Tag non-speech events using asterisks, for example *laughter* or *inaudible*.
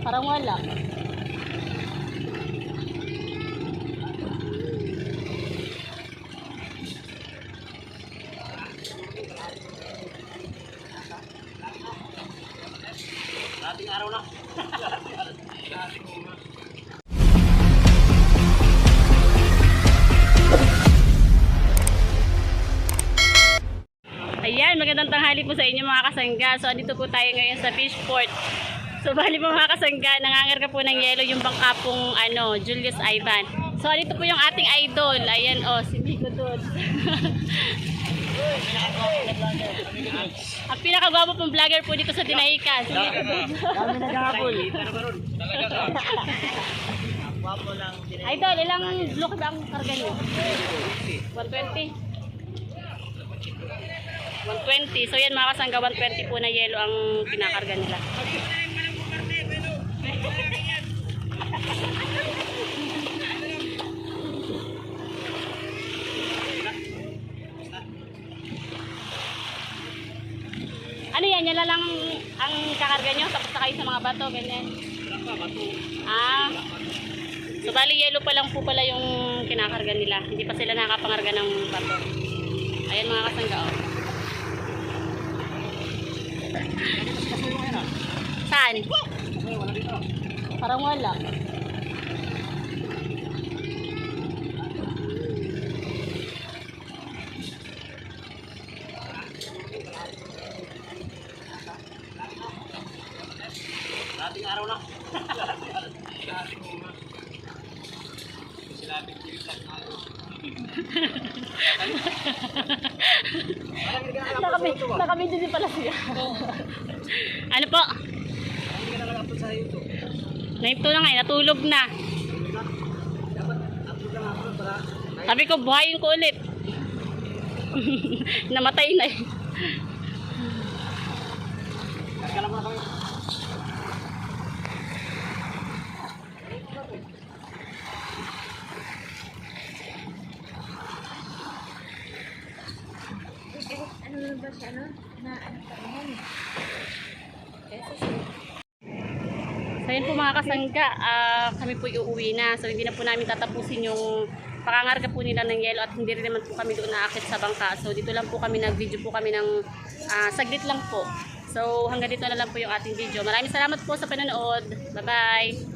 Parang wala. Dating araw. Ayan, magandang tanghali po sa inyo mga kasangga. So, dito po tayo ngayon sa Fishport. So, bali po mga kasangga, nangangarga po ng yelo yung bangka pong ano, Julius Ivan. So, dito po yung ating idol. Ayan, oh, si Miko doon. *laughs* Ang pinakagwapo pong vlogger po dito sa Tinaikan. Si Miko doon. Kami naghahabol. Wapo lang. Idol, ilang look ba ang karga niyo? 120? 120. So yan mga kasangga, 120 po na yelo ang pinakarga nila. Ano yan? Na lang ang kakarga nyo? Tapos na kayo sa mga bato, ganyan? Ah. So, bali yellow pa lang po pala yung kinakarga nila. Hindi pa sila nakapangarga ng bato. Ayan mga kasangga, oh. Saan? Parang wala. Araw na. Nakabi, nakabidyo din pala siya. ano po? Hindi ka na nag-upload sa YouTube. Naito na nga, natulog na. Lang Sabi ko, buhayin ko ulit. *laughs* Namatay na eh. Ano na ba siya, ano? Na, ano pa naman eh. So yun po mga kasangga, ah, kami po iuwi na. So hindi na po namin tatapusin yung pakangarga po nila ng yelo at hindi rin naman po kami doon naakit sa bangka. So dito lang po kami nag-video po kami ng ah, saglit lang po. So hanggang dito na lang po yung ating video. Maraming salamat po sa panonood. Bye-bye!